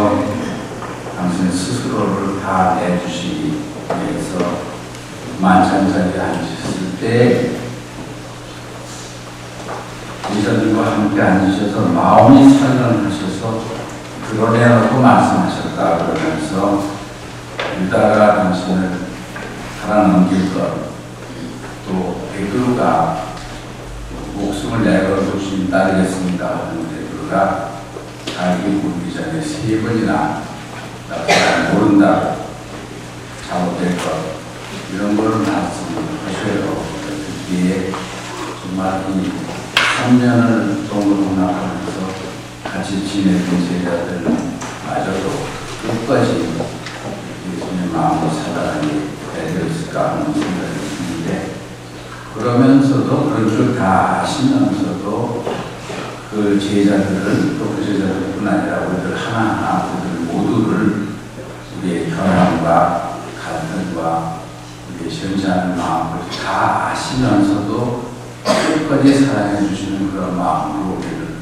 위해서 당신 스스로를 다 내주시기 위해서 만찬 자리에 앉으셨을 때 이사님과 함께 앉으셔서 마음이 선언하셔서 드러내놓고 말씀하셨다 그러면서 유다가 당신을 갈아넘길 것또 베드로가 목숨을 내걸고 주님 따르겠습니다. 하는 베드로가 세 번이나 나잘 모른다 잘못될 것 이런 거를 말씀하셔요. 듣기에 정말 이 3년을 동문훈합하면서 같이 지내던 제자들마저도 끝까지 예수님의 마음을 사랑하니 되었을까 하는 생각이 드는데 그러면서도 그런 줄 다 아시면서도 그 제자들을 또 그 제자들뿐 아니라 우리들 하나하나 우리들 모두를 우리의 결함과 갈등과 우리의 시험치하는 마음을 다 아시면서도 끝까지 사랑해 주시는 그런 마음으로 우리를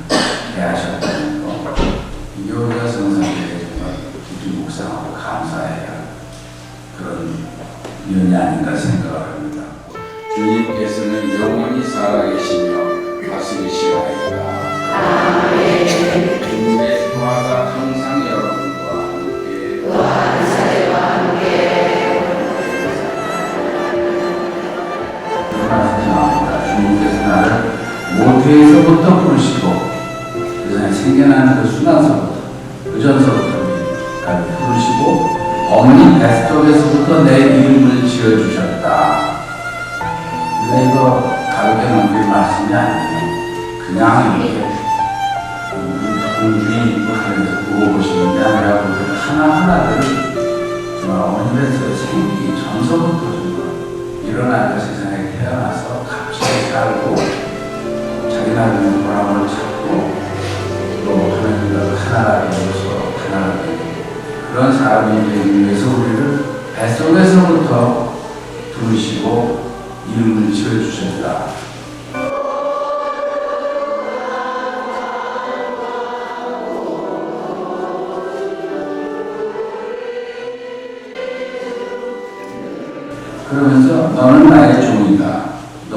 대하셨다는 거 우리가 성상에 정말 깊이 묵상하고 감사해야 그런 면이 아닌가 생각을 합니다. 주님께서 나를 모태에서부터 부르시고 세상에 생겨나는 그 순간서부터 그 전서부터 나를 부르시고 어머니 뱃속에서부터 내 이름을 지어주셨다. 근데 이거 가볍게 넘길 말씀이 아니에요. 그냥 이렇게 있고 하면서 보고 보시는 게 아니라 그 하나하나를 정말 어머니 뱃속에 생기기 전서부터 정말 일어나서 세상에 태어나서 값지게 살고 자기 나름의 보람을 찾고 또 하나님과 되어서 하나가 되고 그런 사람이 되기 위해서 우리를 뱃속에서부터 부르시고 이름을 지어주셨다. 그러면서 너는 나의 종이다.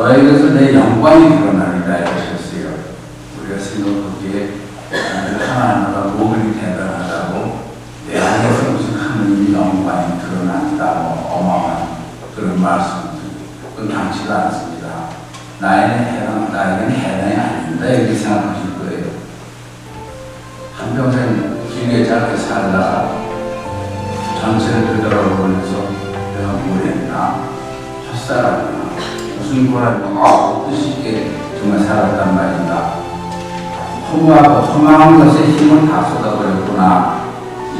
너에게서 내 영광이 드러나리다 하셨어요. 우리가 생각하기에 하나하나가 뭐그리 대단하다고 내 안에서 무슨 하느님의 영광이 드러난다 뭐 어마어마한 그런 말씀 그건 당치가 않습니다. 나에는 해당, 나에게는 해당이 아닙니다. 이렇게 생각하실 거예요. 한평생 길게 짧게 살다가 전체를 되돌아보면서 내가 뭘 했나? 헛살았구 나. 무슨 보람이 없듯이 있게 정말 살았단 말인가? 허무하고 허망한 것에 힘을 다 쏟아버렸구나.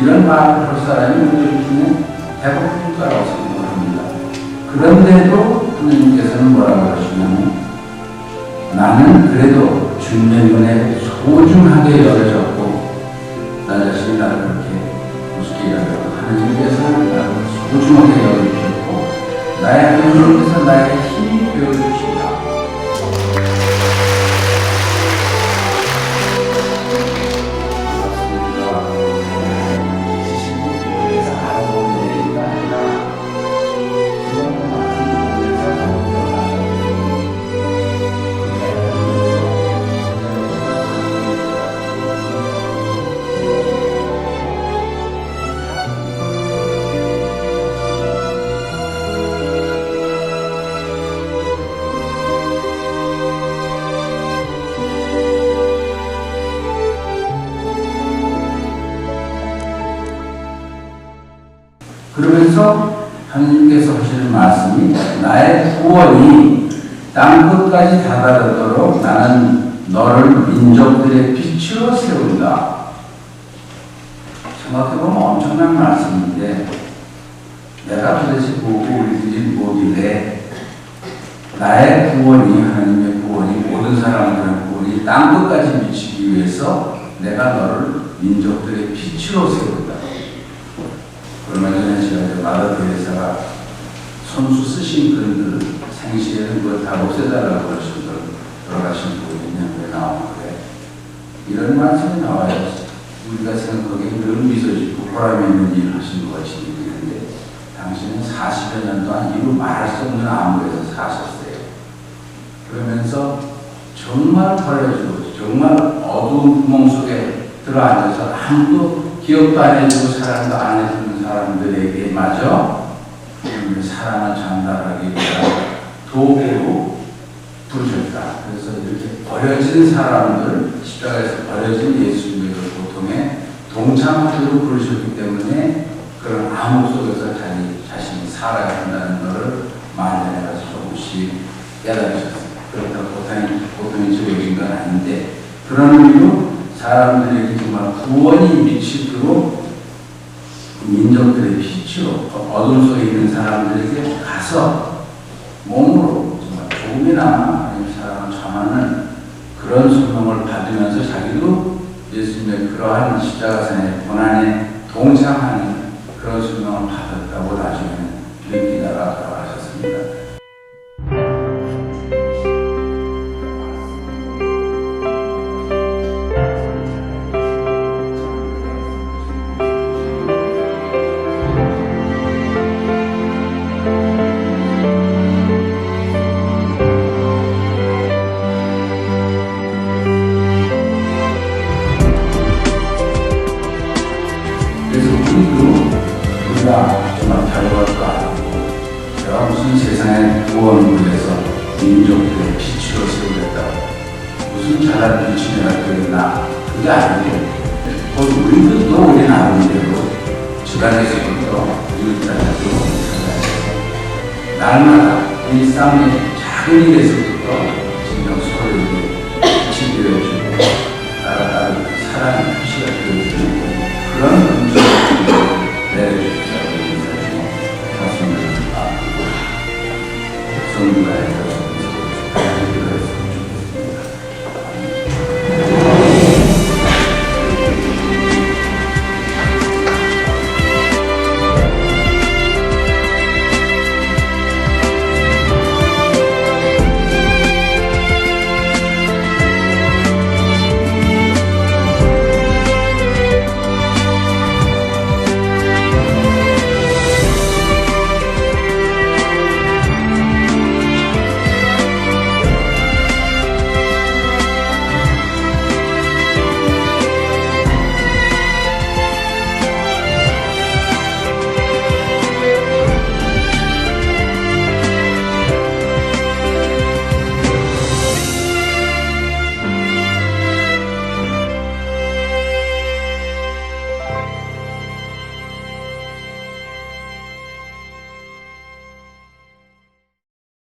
이런 말을 할 사람이 우리 중에 대부분 거라고 생각을 합니다. 그런데도 하나님께서는 뭐라고 하시냐면 나는 그래도 주님의 눈에 소중하게 여겨졌고 나 자신이 나를 그렇게 우습게 여겨 하나님께서는 나를 소중하게 여겨주셨고 나의 하나님께서 나에게 힘 이 그러면서 하나님께서 하시는 말씀이 나의 구원이 땅 끝까지 다다르도록 나는 너를 민족들의 빛으로 세운다. 생각해보면 엄청난 말씀인데 내가 도대체 뭐고 우리들이 뭐길래 나의 구원이 하나님의 구원이 모든 사람들의 구원이 땅 끝까지 미치기 위해서 내가 너를 민족들의 빛으로 세운다. 얼마 전에 제가 마더 대회사가 손수 쓰신 글들 생시에는 그걸 다 없애달라고 그러신 분 돌아가신 분이 있는데 나오는데 이런 말씀이 나와요. 우리가 생각하기에 늘 미소 짓고 보람 있는 일을 하신 것 같이 느끼는데 당신은 40여 년 동안 이루 말할 수 없는 암울에서 사셨어요. 그러면서 정말 버려주고 정말 어두운 구멍 속에 들어앉아서 아무도 기억도 안 해주고 사랑도 안 해주는 사람들에게 마저 하나님의 사랑을 전달하기 위한 도구로 부르셨다. 그래서 이렇게 버려진 사람들, 십자가에서 버려진 그 고통에 동참하도록 부르셨기 때문에 그런 암흑 속에서 자기 자신이 살아야 한다는 것을 만나서 조금씩 깨달으셨습니다. 그렇다고 고통이, 고통이 적용인 건 아닌데 그런 의미로 사람들에게 정말 구원이 미치도록 민족들의 빛으로 어둠 속에 있는 사람들에게 가서 몸으로 정말 하나님 사랑을 전하는 그런 소명을 받으면서 자기도 예수님의 그러한 십자가산의 고난에 동참하는 그런 소명을 받았다고 나중에 우리가 정말 아니고 내가 무슨 세상에 구원을 위해서 민족들의 빛으로 세우겠다고 무슨 잘난 미친애가 되겠나? 그게 곧 우리도 또 우리 나름대로 집안에서부터 살아서 날마다 일상의 작은 일에서부터 in life.